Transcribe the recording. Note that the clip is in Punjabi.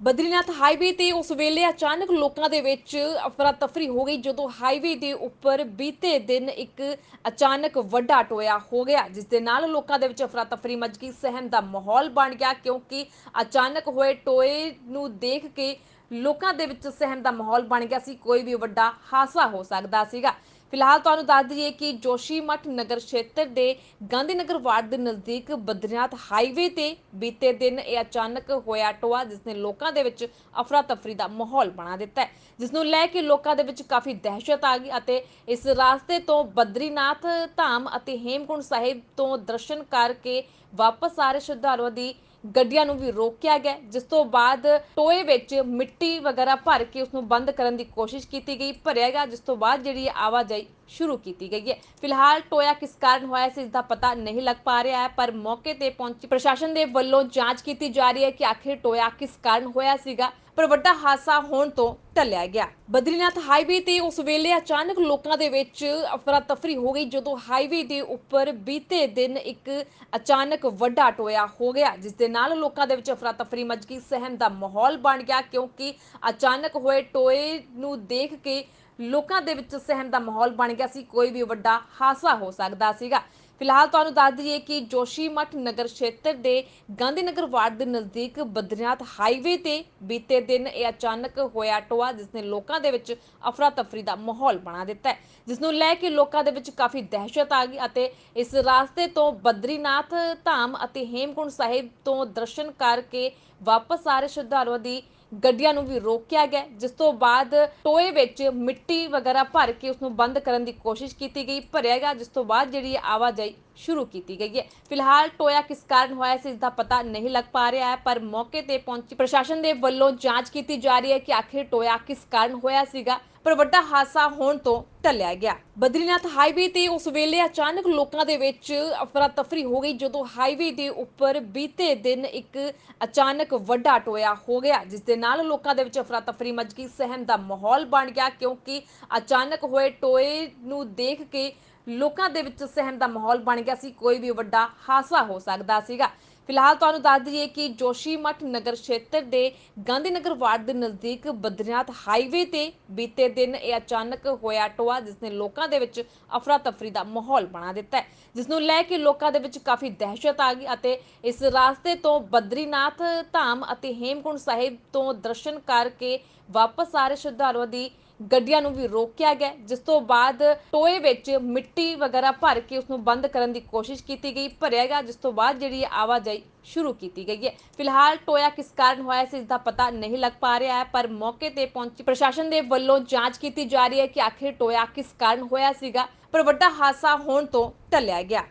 ਬਦਰੀਨਾਥ ਹਾਈਵੇ ਤੇ ਉਸ ਵੇਲੇ ਅਚਾਨਕ ਲੋਕਾਂ ਦੇ ਵਿੱਚ ਅਫਰਾ ਤਫਰੀ ਹੋ ਗਈ, ਜਦੋਂ ਹਾਈਵੇ ਦੇ ਉੱਪਰ ਬੀਤੇ ਦਿਨ ਇੱਕ ਅਚਾਨਕ ਵੱਡਾ ਟੋਇਆ ਹੋ ਗਿਆ, ਜਿਸ ਦੇ ਨਾਲ ਲੋਕਾਂ ਦੇ ਵਿੱਚ ਅਫਰਾ ਤਫਰੀ ਮਚ ਗਈ, ਸਹਿਮ ਦਾ ਮਾਹੌਲ ਬਣ ਗਿਆ, ਕਿਉਂਕਿ ਅਚਾਨਕ ਹੋਏ ਟੋਏ ਨੂੰ ਦੇਖ ਕੇ ਲੋਕਾਂ ਦੇ ਵਿੱਚ ਸਹਿਮ ਦਾ ਮਾਹੌਲ ਬਣ ਗਿਆ ਸੀ, ਕੋਈ ਵੀ ਵੱਡਾ ਹਾਦਸਾ ਹੋ ਸਕਦਾ ਸੀਗਾ। ਫਿਲਹਾਲ ਤੁਹਾਨੂੰ ਦੱਸ ਦਈਏ ਕਿ ਜੋਸ਼ੀਮਠ ਨਗਰ ਖੇਤਰ ਦੇ ਗਾਂਧੀ ਨਗਰ ਵਾਰਡ ਦੇ ਨਜ਼ਦੀਕ ਬਦਰੀਨਾਥ ਹਾਈਵੇ ਤੇ ਬੀਤੇ ਦਿਨ ਇਹ ਅਚਾਨਕ ਹੋਇਆ ਟੋਆ ਜਿਸ ਨੇ ਲੋਕਾਂ ਦੇ ਵਿੱਚ ਅਫਰਾ ਤਫਰੀ ਦਾ ਮਾਹੌਲ ਬਣਾ ਦਿੱਤਾ ਹੈ। ਜਿਸ ਨੂੰ ਲੈ ਕੇ ਲੋਕਾਂ ਦੇ ਵਿੱਚ ਕਾਫੀ ਦਹਿਸ਼ਤ ਆ ਗਈ ਅਤੇ ਇਸ ਰਾਸਤੇ ਤੋਂ ਬਦਰੀਨਾਥ ਧਾਮ ਅਤੇ ਹੇਮਕੁੰਡ ਸਾਹਿਬ ਤੋਂ ਦਰਸ਼ਨ ਕਰਕੇ ਵਾਪਸ ਆ ਰਹੇ ਸ਼ਰਧਾਲੂਆਂ ਦੀ ਗੱਡੀਆਂ ਨੂੰ ਵੀ ਰੋਕਿਆ ਗਿਆ। ਜਿਸ ਤੋਂ ਬਾਅਦ ਟੋਏ ਵਿੱਚ ਮਿੱਟੀ ਵਗੈਰਾ ਭਰ ਕੇ ਉਸ ਨੂੰ ਬੰਦ ਕਰਨ ਦੀ ਕੋਸ਼ਿਸ਼ ਕੀਤੀ ਗਈ, ਭਰਿਆ ਗਿਆ, ਜਿਸ ਤੋਂ ਬਾਅਦ ਜਿਹੜੀ ਆਵਾਜਾਈ ਸ਼ੁਰੂ ਕੀਤੀ ਗਈ ਹੈ। ਫਿਲਹਾਲ ਟੋਇਆ ਕਿਸ ਕਾਰਨ ਹੋਇਆ ਇਸ ਦਾ ਪਤਾ ਨਹੀਂ ਲੱਗ ਪਾ ਰਿਹਾ ਹੈ, ਪਰ ਮੌਕੇ ਤੇ ਪਹੁੰਚੀ ਪ੍ਰਸ਼ਾਸਨ ਦੇ ਵੱਲੋਂ ਜਾਂਚ ਕੀਤੀ ਜਾ ਰਹੀ ਹੈ ਕਿ ਆਖਿਰ ਟੋਇਆ ਕਿਸ ਕਾਰਨ ਹੋਇਆ ਸੀਗਾ, ਪਰ ਵੱਡਾ ਹਾਦਸਾ ਹੋਣ ਤੋਂ ਟਲਿਆ ਗਿਆ। ਬਦਰੀਨਾਥ ਹਾਈਵੇ ਤੇ ਉਸ ਵੇਲੇ ਅਚਾਨਕ ਲੋਕਾਂ ਦੇ ਵਿੱਚ ਅਫਰਾ ਤਫਰੀ ਹੋ ਗਈ, ਜਦੋਂ ਹਾਈਵੇ ਦੇ ਉੱਪਰ ਬੀਤੇ ਦਿਨ ਇੱਕ ਅਚਾਨਕ ਵੱਡਾ ਟੋਇਆ ਹੋ ਗਿਆ, ਜਿਸ ਦੇ ਨਾਲ ਲੋਕਾਂ ਦੇ ਵਿੱਚ ਅਫਰਾ ਤਫਰੀ ਮਚ ਗਈ। ਸਹਿਮ ਦਾ ਮਾਹੌਲ ਬਣ ਗਿਆ, ਕਿਉਂਕਿ ਅਚਾਨਕ ਹੋਏ ਟੋਏ ਨੂੰ ਦੇਖ ਕੇ ਲੋਕਾਂ ਦੇ ਵਿੱਚ ਸਹਿਮ ਦਾ ਮਾਹੌਲ ਬਣ ਗਿਆ ਸੀ। ਕੋਈ ਵੀ ਵੱਡਾ ਹਾਦਸਾ ਹੋ ਸਕਦਾ ਸੀਗਾ। ਫਿਲਹਾਲ ਤੁਹਾਨੂੰ ਦੱਸ ਦਈਏ ਕਿ ਜੋਸ਼ੀਮਠ ਨਗਰ ਖੇਤਰ ਦੇ ਗਾਂਧੀ ਨਗਰ ਵਾਰਡ ਦੇ ਨਜ਼ਦੀਕ ਬਦਰੀਨਾਥ ਹਾਈਵੇ ਤੇ ਬੀਤੇ ਦਿਨ ਇਹ ਅਚਾਨਕ ਹੋਇਆ ਟੋਆ ਜਿਸ ਨੇ ਲੋਕਾਂ ਦੇ ਵਿੱਚ ਅਫਰਾ ਤਫਰੀ ਦਾ ਮਾਹੌਲ ਬਣਾ ਦਿੱਤਾ ਹੈ। ਜਿਸ ਨੂੰ ਲੈ ਕੇ ਲੋਕਾਂ ਦੇ ਵਿੱਚ ਕਾਫੀ ਦਹਿਸ਼ਤ ਆ ਗਈ ਅਤੇ ਇਸ ਰਾਸਤੇ ਤੋਂ ਬਦਰੀਨਾਥ ਧਾਮ ਅਤੇ ਹੇਮਕੁੰਡ ਸਾਹਿਬ ਤੋਂ ਦਰਸ਼ਨ ਕਰਕੇ ਵਾਪਸ ਆ ਰਹੇ ਸ਼ਰਧਾਲੂਆਂ ਦੀ ਗੱਡੀਆਂ ਨੂੰ ਵੀ ਰੋਕਿਆ ਗਿਆ। ਜਿਸ ਤੋਂ ਬਾਅਦ ਟੋਏ ਵਿੱਚ ਮਿੱਟੀ ਵਗੈਰਾ ਭਰ ਕੇ ਉਸ ਨੂੰ ਬੰਦ ਕਰਨ ਦੀ ਕੋਸ਼ਿਸ਼ ਕੀਤੀ ਗਈ, ਭਰਿਆ ਗਿਆ, ਜਿਸ ਤੋਂ ਬਾਅਦ ਜਿਹੜੀ ਇਹ ਆਵਾਜਾਈ ਸ਼ੁਰੂ ਕੀਤੀ ਗਈ ਹੈ। ਫਿਲਹਾਲ ਟੋਇਆ ਕਿਸ ਕਾਰਨ ਹੋਇਆ ਸੀ ਇਸ ਦਾ ਪਤਾ ਨਹੀਂ ਲੱਗ ਪਾ ਰਿਹਾ ਹੈ, ਪਰ ਮੌਕੇ ਤੇ ਪਹੁੰਚੀ ਪ੍ਰਸ਼ਾਸਨ ਦੇ ਵੱਲੋਂ ਜਾਂਚ ਕੀਤੀ ਜਾ ਰਹੀ ਹੈ ਕਿ ਆਖਿਰ ਟੋਇਆ ਕਿਸ ਕਾਰਨ ਹੋਇਆ ਸੀਗਾ, ਪਰ ਵੱਡਾ ਹਾਦਸਾ ਹੋਣ ਤੋਂ ਟਲਿਆ ਗਿਆ। ਬਦਰੀਨਾਥ ਹਾਈਵੇ ਤੇ ਉਸ ਵੇਲੇ ਅਚਾਨਕ ਲੋਕਾਂ ਦੇ ਵਿੱਚ ਅਫਰਾ ਤਫਰੀ ਹੋ ਗਈ, ਜਦੋਂ ਹਾਈਵੇ ਦੇ ਉੱਪਰ ਬੀਤੇ ਦਿਨ ਇੱਕ ਅਚਾਨਕ ਵੱਡਾ ਟੋਇਆ ਹੋ ਗਿਆ, ਜਿਸ ਦੇ ਨਾਲ ਲੋਕਾਂ ਦੇ ਵਿੱਚ ਅਫਰਾ ਤਫਰੀ ਮਚ ਗਈ। ਸਹਿਮ ਦਾ ਮਾਹੌਲ ਬਣ ਗਿਆ, ਕਿਉਂਕਿ ਅਚਾਨਕ ਹੋਏ ਟੋਏ ਨੂੰ ਦੇਖ ਕੇ ਲੋਕਾਂ ਦੇ ਵਿੱਚ ਸਹਿਮ ਦਾ ਮਾਹੌਲ ਬਣ ਗਿਆ ਸੀ, ਕੋਈ ਵੀ ਵੱਡਾ ਹਾਦਸਾ ਹੋ ਸਕਦਾ ਸੀਗਾ। ਫਿਲਹਾਲ ਤੁਹਾਨੂੰ ਦੱਸ ਦਈਏ ਕਿ ਜੋਸ਼ੀਮਠ ਨਗਰ ਖੇਤਰ ਦੇ ਗਾਂਧੀ ਨਗਰ ਵਾਰਡ ਦੇ ਨਜ਼ਦੀਕ ਬਦਰੀਨਾਥ ਹਾਈਵੇ ਤੇ ਬੀਤੇ ਦਿਨ ਇਹ ਅਚਾਨਕ ਹੋਇਆ ਟੋਆ ਜਿਸ ਨੇ ਲੋਕਾਂ ਦੇ ਵਿੱਚ ਅਫਰਾ ਤਫਰੀ ਦਾ ਮਾਹੌਲ ਬਣਾ ਦਿੱਤਾ ਹੈ। ਜਿਸ ਨੂੰ ਲੈ ਕੇ ਲੋਕਾਂ ਦੇ ਵਿੱਚ ਕਾਫੀ ਦਹਿਸ਼ਤ ਆ ਗਈ ਅਤੇ ਇਸ ਰਾਸਤੇ ਤੋਂ ਬਦਰੀਨਾਥ ਧਾਮ ਅਤੇ ਹੇਮਕੁੰਡ ਸਾਹਿਬ ਤੋਂ ਦਰਸ਼ਨ ਕਰਕੇ ਵਾਪਸ ਆ ਰਹੇ ਸ਼ਰਧਾਲੂਆਂ ਦੀ ਗੱਡੀਆਂ ਨੂੰ ਵੀ ਰੋਕਿਆ ਗਿਆ। ਜਿਸ ਤੋਂ ਬਾਅਦ ਟੋਏ ਵਿੱਚ ਮਿੱਟੀ ਵਗੈਰਾ ਭਰ ਕੇ ਉਸ ਨੂੰ ਬੰਦ ਕਰਨ ਦੀ ਕੋਸ਼ਿਸ਼ ਕੀਤੀ ਗਈ, ਭਰਿਆ ਗਿਆ, ਜਿਸ ਤੋਂ ਬਾਅਦ ਜਿਹੜੀ ਇਹ ਆਵਾਜਾਈ ਸ਼ੁਰੂ ਕੀਤੀ ਗਈ ਹੈ। ਫਿਲਹਾਲ ਟੋਇਆ ਕਿਸ ਕਾਰਨ ਹੋਇਆ ਸੀ ਇਸ ਦਾ ਪਤਾ ਨਹੀਂ ਲੱਗ ਪਾ ਰਿਹਾ ਹੈ, ਪਰ ਮੌਕੇ ਤੇ ਪਹੁੰਚੀ ਪ੍ਰਸ਼ਾਸਨ ਦੇ ਵੱਲੋਂ ਜਾਂਚ ਕੀਤੀ ਜਾ ਰਹੀ ਹੈ ਕਿ ਆਖਿਰ ਟੋਇਆ ਕਿਸ ਕਾਰਨ ਹੋਇਆ ਸੀਗਾ, ਪਰ ਵੱਡਾ ਹਾਦਸਾ ਹੋਣ ਤੋਂ ਟਲਿਆ ਗਿਆ।